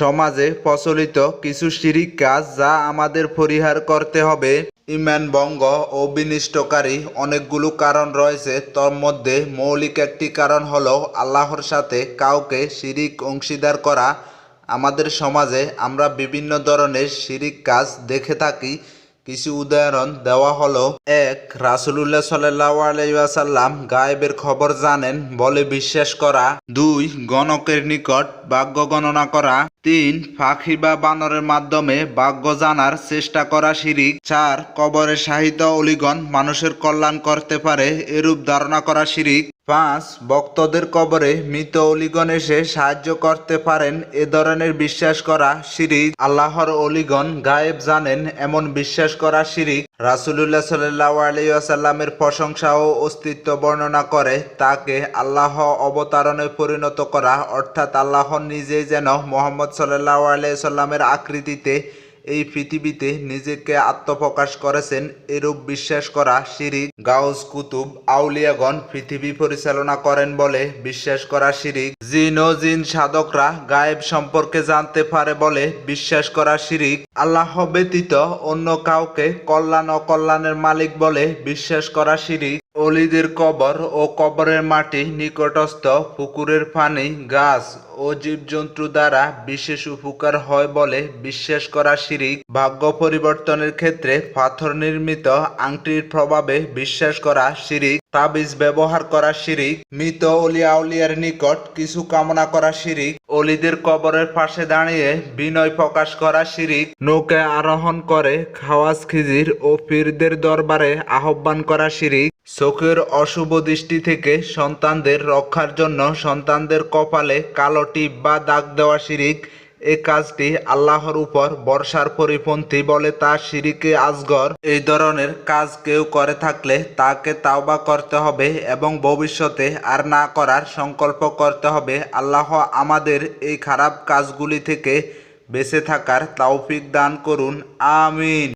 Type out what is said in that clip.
সমাজে প্রচলিত কিছু শিরিক কাজ যা আমাদের পরিহার করতে হবে। ইমান বঙ্গ ও বিনিষ্টকারী অনেকগুলো কারণ রয়েছে। তোর মধ্যে মৌলিক একটি কারণ হলো আল্লাহর সাথে কাউকে শিরিক অংশীদার করা। আমাদের সমাজে আমরা বিভিন্ন ধরনের শিরিক কাজ দেখে থাকি। কিছু উদাহরণ দেওয়া হলো। এক, রাসুলুল্লাহ সাল্লাহ আলাইসাল্লাম গায়েবের খবর জানেন বলে বিশ্বাস করা। দুই, গণকের নিকট ভাগ্য গণনা করা। তিন, পাখি বা বানরের মাধ্যমে ভাগ্য জানার চেষ্টা করা শিরিক। চার কবরের সাহিত্য অলিগণ মানুষের কল্যাণ করতে পারে, এরূপ ধারণা করা শিরিক। পাঁচ, ভক্তদের কবরে মৃত অলিগণ এসে সাহায্য করতে পারেন এ ধরনের বিশ্বাস করা শিরিক। আল্লাহর অলিগণ গায়েব জানেন, এমন বিশ্বাস করা শিরিক রাসুলুল্লাহ সাল্লাহ আলাইসাল্লামের প্রশংসা ও অস্তিত্ব বর্ণনা করে। তাকে আল্লাহ অবতারণে পরিণত করা, অর্থাৎ আল্লাহ নিজেই যেন মোহাম্মদ সাল্লাহ আলাইসাল্লামের আকৃতিতে এই পৃথিবীতে নিজেকে আত্মপ্রকাশ করেছেন এরূপ বিশ্বাস করা শিরিক গাউস কুতুব আউলিয়াগণ পৃথিবী পরিচালনা করেন বলে বিশ্বাস করা শিরিক। জিন ও জিন সাধকরা গায়েব সম্পর্কে জানতে পারে বলে বিশ্বাস করা শিরিক। আল্লাহ ব্যতীত অন্য কাউকে কল্যাণ অকল্যাণের মালিক বলে বিশ্বাস করা শিরিক। অলিদের কবর ও কবরের মাটি নিকটস্থ পুকুরের পানি, গাছ ও জীবজন্তু দ্বারা বিশেষ উপকার হয় বলে বিশ্বাস করা শিরিক ভাগ্য পরিবর্তনের ক্ষেত্রে পাথর নির্মিত আংটির প্রভাবে বিশ্বাস করা শিরিক তাবিজ ব্যবহার করা শিরিক, মৃত অলিয়া উলিয়ার নিকট কিছু কামনা করা শিরিক, অলিদের কবরের পাশে দাঁড়িয়ে বিনয় প্রকাশ করা শিরিক নৌকে আরোহণ করে খাওয়াজ খিজির ও পীরদের দরবারে আহ্বান করা শিরিক, চোখের অশুভ দৃষ্টি থেকে সন্তানদের রক্ষার জন্য সন্তানদের কপালে কালো টিপ বা দাগ দেওয়া শিরিক এ কাজটি আল্লাহর উপর বর্ষার পরিপন্থী বলে তা সিরিকে আজগর। এই ধরনের কাজ কেউ করে থাকলে তাকে তাওবা করতে হবে এবং ভবিষ্যতে আর না করার সংকল্প করতে হবে। আল্লাহ আমাদের এই খারাপ কাজগুলি থেকে বেঁচে থাকার তাওফিক দান করুন। আমিন।